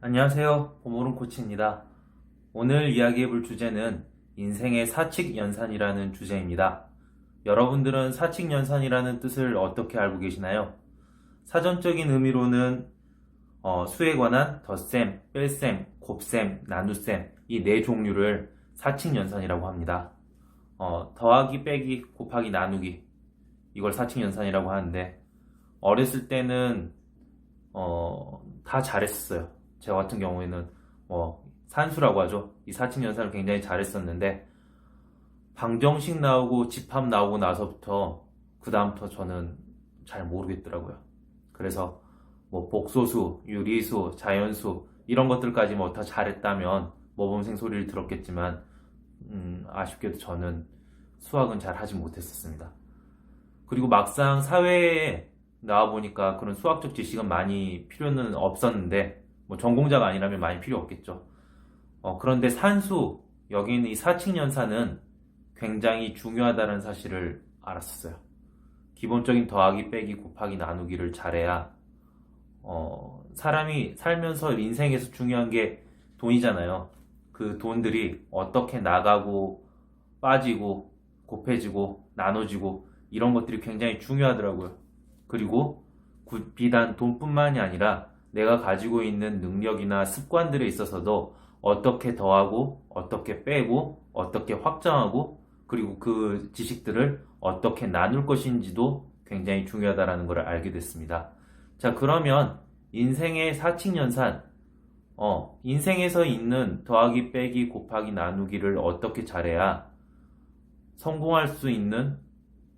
안녕하세요. 봄오름 코치입니다. 오늘 이야기해 볼 주제는 인생의 사칙 연산이라는 주제입니다. 여러분들은 사칙 연산이라는 뜻을 어떻게 알고 계시나요? 사전적인 의미로는 어, 수에 관한 덧셈, 뺄셈, 곱셈, 나눗셈 이 네 종류를 사칙 연산이라고 합니다. 어, 더하기, 빼기, 곱하기, 나누기 이걸 사칙 연산이라고 하는데 어렸을 때는 어, 다 잘했어요. 저 같은 경우에는 뭐 산수라고 하죠. 이 사칙연산을 굉장히 잘했었는데 방정식 나오고 집합 나오고 나서부터 그 다음부터 저는 잘 모르겠더라고요. 그래서 뭐 복소수, 유리수, 자연수 이런 것들까지 뭐 다 잘했다면 모범생 소리를 들었겠지만 음, 아쉽게도 저는 수학은 잘 하지 못했었습니다. 그리고 막상 사회에 나와 보니까 그런 수학적 지식은 많이 필요는 없었는데 뭐 전공자가 아니라면 많이 필요 없겠죠. 어, 그런데 산수 여기 있는 이 사칙 연산은 굉장히 중요하다는 사실을 알았었어요. 기본적인 더하기, 빼기, 곱하기, 나누기를 잘해야 어, 사람이 살면서 인생에서 중요한 게 돈이잖아요. 그 돈들이 어떻게 나가고 빠지고 곱해지고 나눠지고 이런 것들이 굉장히 중요하더라고요. 그리고 구- 비단 돈뿐만이 아니라 내가 가지고 있는 능력이나 습관들에 있어서도 어떻게 더하고 어떻게 빼고 어떻게 확장하고 그리고 그 지식들을 어떻게 나눌 것인지도 굉장히 중요하다라는 것을 알게 됐습니다. 자, 그러면 인생의 사칙연산, 어, 인생에서 있는 더하기, 빼기, 곱하기, 나누기를 어떻게 잘해야 성공할 수 있는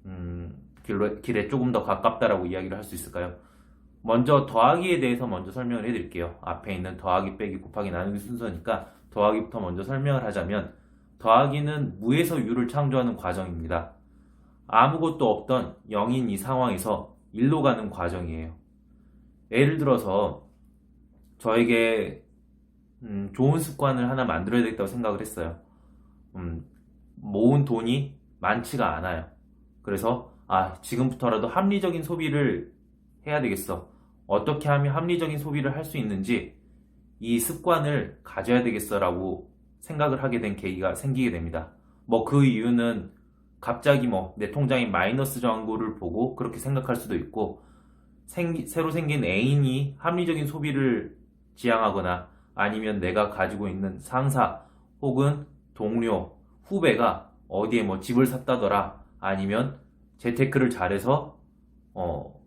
음, 길로, 길에 조금 더 가깝다라고 이야기를 할 수 있을까요? 먼저 더하기에 대해서 먼저 설명을 해드릴게요. 앞에 있는 더하기, 빼기, 곱하기, 나누기 순서니까 더하기부터 먼저 설명을 하자면 더하기는 무에서 유를 창조하는 과정입니다. 아무것도 없던 0인 이 상황에서 1로 가는 과정이에요. 예를 들어서 저에게 음, 좋은 습관을 하나 만들어야 되겠다고 생각을 했어요. 음, 모은 돈이 많지가 않아요. 그래서 아 지금부터라도 합리적인 소비를 해야 되겠어. 어떻게 하면 합리적인 소비를 할 수 있는지 이 습관을 가져야 되겠어라고 생각을 하게 된 계기가 생기게 됩니다. 뭐 그 이유는 갑자기 뭐 내 통장에 마이너스 정보를 보고 그렇게 생각할 수도 있고 생기- 새로 생긴 애인이 합리적인 소비를 지향하거나 아니면 내가 가지고 있는 상사 혹은 동료, 후배가 어디에 뭐 집을 샀다더라 아니면 재테크를 잘해서 어,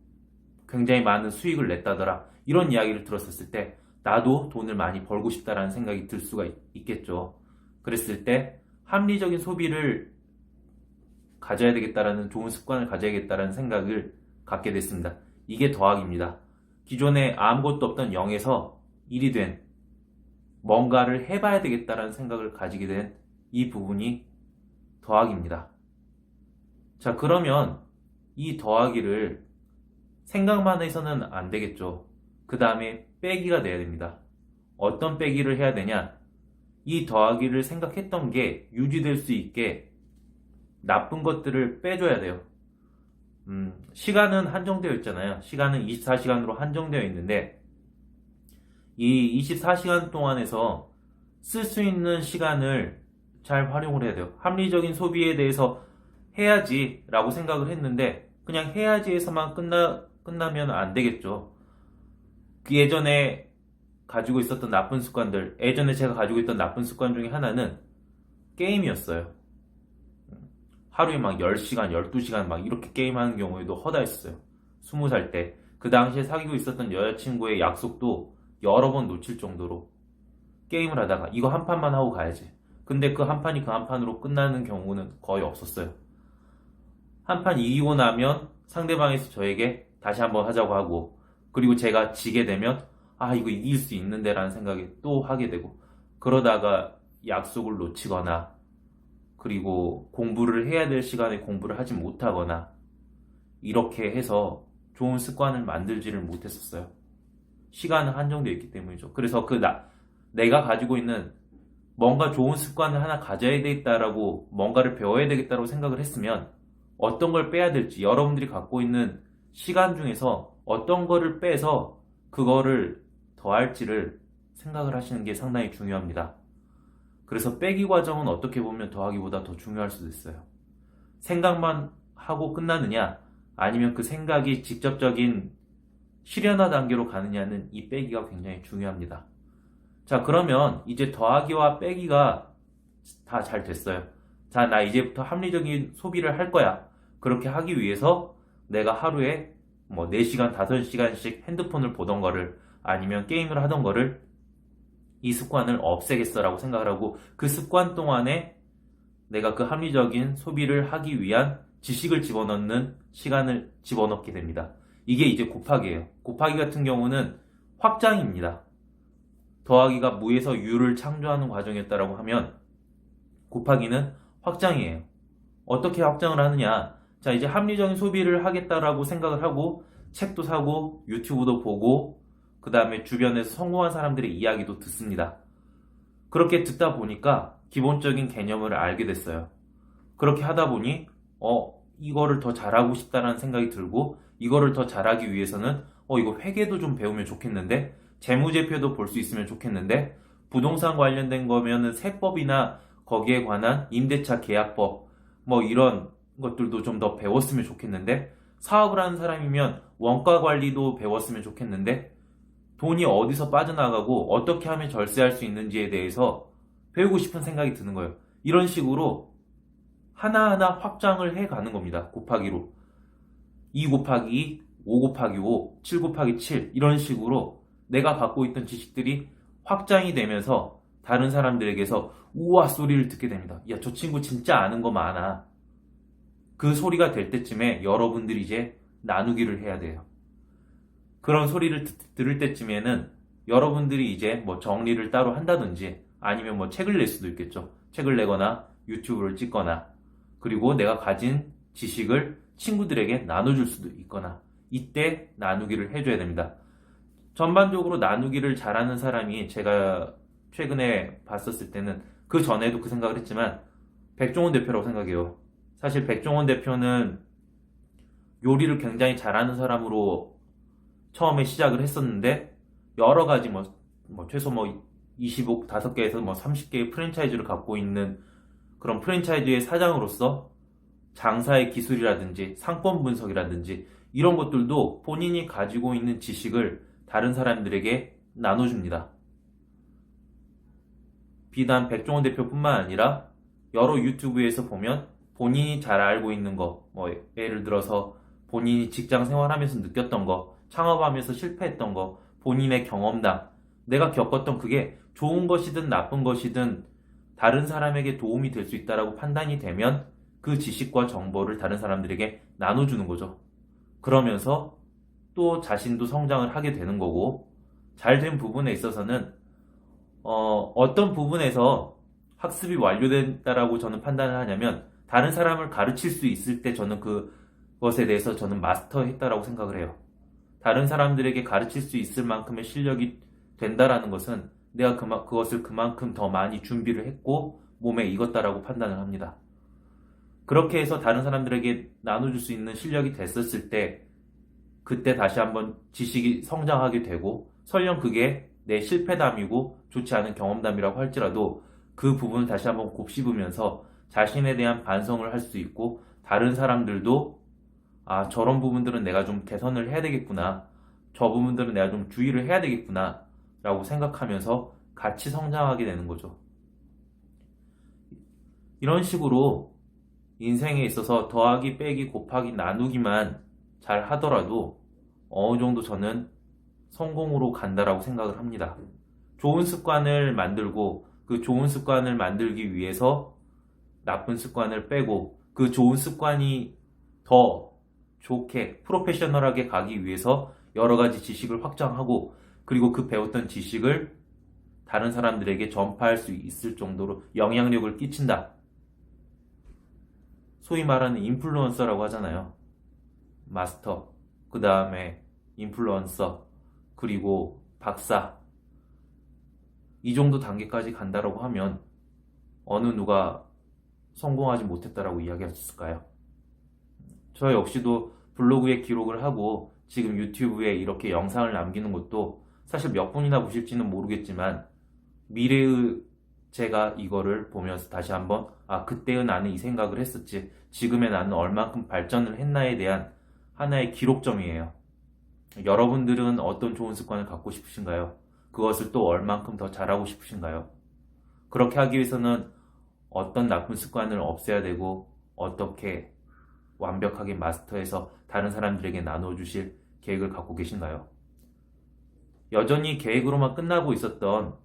굉장히 많은 수익을 냈다더라 이런 이야기를 들었을 때 나도 돈을 많이 벌고 싶다라는 생각이 들 수가 있- 있겠죠. 그랬을 때 합리적인 소비를 가져야 되겠다라는 좋은 습관을 가져야겠다라는 생각을 갖게 됐습니다. 이게 더하기입니다. 기존에 아무것도 없던 0에서 1이 된 뭔가를 해봐야 되겠다라는 생각을 가지게 된 이 부분이 더하기입니다. 자, 그러면 이 더하기를 생각만 해서는 안 되겠죠. 그 다음에 빼기가 돼야 됩니다. 어떤 빼기를 해야 되냐? 이 더하기를 생각했던 게 유지될 수 있게 나쁜 것들을 빼줘야 돼요. 음, 시간은 한정되어 있잖아요. 시간은 24시간으로 한정되어 있는데, 이 24시간 동안에서 쓸 수 있는 시간을 잘 활용을 해야 돼요. 합리적인 소비에 대해서 해야지 라고 생각을 했는데, 그냥 해야지에서만 끝나, 끝나면 안 되겠죠. 그 예전에 가지고 있었던 나쁜 습관들, 예전에 제가 가지고 있던 나쁜 습관 중에 하나는 게임이었어요. 하루에 막 10시간, 12시간 막 이렇게 게임하는 경우에도 허다했어요. 20살 때. 그 당시에 사귀고 있었던 여자친구의 약속도 여러 번 놓칠 정도로 게임을 하다가 이거 한 판만 하고 가야지. 근데 그 한 판이 그 한 판으로 끝나는 경우는 거의 없었어요. 한 판 이기고 나면 상대방에서 저에게 다시 한번 하자고 하고 그리고 제가 지게 되면 아 이거 이길 수 있는데라는 생각이 또 하게 되고 그러다가 약속을 놓치거나 그리고 공부를 해야 될 시간에 공부를 하지 못하거나 이렇게 해서 좋은 습관을 만들지를 못했었어요. 시간은 한정되어 있기 때문이죠. 그래서 그 나, 내가 가지고 있는 뭔가 좋은 습관을 하나 가져야 되겠다라고 뭔가를 배워야 되겠다라고 생각을 했으면 어떤 걸 빼야 될지 여러분들이 갖고 있는 시간 중에서 어떤 거를 빼서 그거를 더할지를 생각을 하시는 게 상당히 중요합니다. 그래서 빼기 과정은 어떻게 보면 더하기보다 더 중요할 수도 있어요. 생각만 하고 끝나느냐, 아니면 그 생각이 직접적인 실현화 단계로 가느냐는 이 빼기가 굉장히 중요합니다. 자, 그러면 이제 더하기와 빼기가 다 잘 됐어요. 자, 나 이제부터 합리적인 소비를 할 거야. 그렇게 하기 위해서 내가 하루에 뭐 4시간, 5시간씩 핸드폰을 보던 거를 아니면 게임을 하던 거를 이 습관을 없애겠어라고 생각을 하고 그 습관 동안에 내가 그 합리적인 소비를 하기 위한 지식을 집어넣는 시간을 집어넣게 됩니다. 이게 이제 곱하기예요. 곱하기 같은 경우는 확장입니다. 더하기가 무에서 유를 창조하는 과정이었다라고 하면 곱하기는 확장이에요. 어떻게 확장을 하느냐? 자, 이제 합리적인 소비를 하겠다라고 생각을 하고 책도 사고 유튜브도 보고 그 다음에 주변에서 성공한 사람들의 이야기도 듣습니다. 그렇게 듣다 보니까 기본적인 개념을 알게 됐어요. 그렇게 하다 보니 어 이거를 더 잘하고 싶다라는 생각이 들고 이거를 더 잘하기 위해서는 어 이거 회계도 좀 배우면 좋겠는데 재무제표도 볼 수 있으면 좋겠는데 부동산 관련된 거면은 세법이나 거기에 관한 임대차 계약법 뭐 이런 것들도 좀 더 배웠으면 좋겠는데 사업을 하는 사람이면 원가 관리도 배웠으면 좋겠는데 돈이 어디서 빠져나가고 어떻게 하면 절세할 수 있는지에 대해서 배우고 싶은 생각이 드는 거예요. 이런 식으로 하나하나 확장을 해 가는 겁니다. 곱하기로. 2 곱하기 2, 5 곱하기 5, 7 곱하기 7 이런 식으로 내가 갖고 있던 지식들이 확장이 되면서 다른 사람들에게서 우와 소리를 듣게 됩니다. 야, 저 친구 진짜 아는 거 많아. 그 소리가 될 때쯤에 여러분들이 이제 나누기를 해야 돼요. 그런 소리를 듣- 들을 때쯤에는 여러분들이 이제 뭐 정리를 따로 한다든지 아니면 뭐 책을 낼 수도 있겠죠. 책을 내거나 유튜브를 찍거나 그리고 내가 가진 지식을 친구들에게 나눠줄 수도 있거나 이때 나누기를 해줘야 됩니다. 전반적으로 나누기를 잘하는 사람이 제가 최근에 봤었을 때는 그 전에도 그 생각을 했지만 백종원 대표라고 생각해요. 사실 백종원 대표는 요리를 굉장히 잘하는 사람으로 처음에 시작을 했었는데 여러 가지 뭐, 뭐 최소 뭐 25, 5개에서 뭐 30개의 프랜차이즈를 갖고 있는 그런 프랜차이즈의 사장으로서 장사의 기술이라든지 상권 분석이라든지 이런 것들도 본인이 가지고 있는 지식을 다른 사람들에게 나눠줍니다. 비단 백종원 대표뿐만 아니라 여러 유튜브에서 보면 본인이 잘 알고 있는 거, 뭐 예를 들어서 본인이 직장 생활하면서 느꼈던 거, 창업하면서 실패했던 거, 본인의 경험담, 내가 겪었던 그게 좋은 것이든 나쁜 것이든 다른 사람에게 도움이 될 수 있다라고 판단이 되면 그 지식과 정보를 다른 사람들에게 나눠주는 거죠. 그러면서 또 자신도 성장을 하게 되는 거고 잘 된 부분에 있어서는 어, 어떤 부분에서 학습이 완료됐다라고 저는 판단을 하냐면 다른 사람을 가르칠 수 있을 때 저는 그것에 대해서 저는 마스터했다라고 생각을 해요. 다른 사람들에게 가르칠 수 있을 만큼의 실력이 된다라는 것은 내가 그마, 그것을 그만큼 더 많이 준비를 했고 몸에 익었다라고 판단을 합니다. 그렇게 해서 다른 사람들에게 나눠줄 수 있는 실력이 됐었을 때 그때 다시 한번 지식이 성장하게 되고 설령 그게 내 실패담이고 좋지 않은 경험담이라고 할지라도 그 부분을 다시 한번 곱씹으면서 자신에 대한 반성을 할 수 있고 다른 사람들도 아 저런 부분들은 내가 좀 개선을 해야 되겠구나 저 부분들은 내가 좀 주의를 해야 되겠구나 라고 생각하면서 같이 성장하게 되는 거죠. 이런 식으로 인생에 있어서 더하기, 빼기, 곱하기, 나누기만 잘 하더라도 어느 정도 저는 성공으로 간다라고 생각을 합니다. 좋은 습관을 만들고 그 좋은 습관을 만들기 위해서 나쁜 습관을 빼고 그 좋은 습관이 더 좋게 프로페셔널하게 가기 위해서 여러 가지 지식을 확장하고 그리고 그 배웠던 지식을 다른 사람들에게 전파할 수 있을 정도로 영향력을 끼친다. 소위 말하는 인플루언서라고 하잖아요. 마스터, 그 다음에 인플루언서, 그리고 박사. 이 정도 단계까지 간다라고 하면 어느 누가 성공하지 못했다라고 있을까요? 저 역시도 블로그에 기록을 하고 지금 유튜브에 이렇게 영상을 남기는 것도 사실 몇 분이나 보실지는 모르겠지만 미래의 제가 이거를 보면서 다시 한번 아 그때의 나는 이 생각을 했었지 지금의 나는 얼만큼 발전을 했나에 대한 하나의 기록점이에요. 여러분들은 어떤 좋은 습관을 갖고 싶으신가요? 그것을 또 얼만큼 더 잘하고 싶으신가요? 그렇게 하기 위해서는 어떤 나쁜 습관을 없애야 되고 어떻게 완벽하게 마스터해서 다른 사람들에게 나눠주실 계획을 갖고 계신가요? 여전히 계획으로만 끝나고 있었던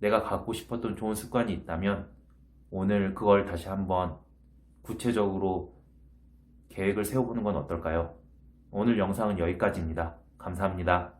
내가 갖고 싶었던 좋은 습관이 있다면 오늘 그걸 다시 한번 구체적으로 계획을 세워보는 건 어떨까요? 오늘 영상은 여기까지입니다. 감사합니다.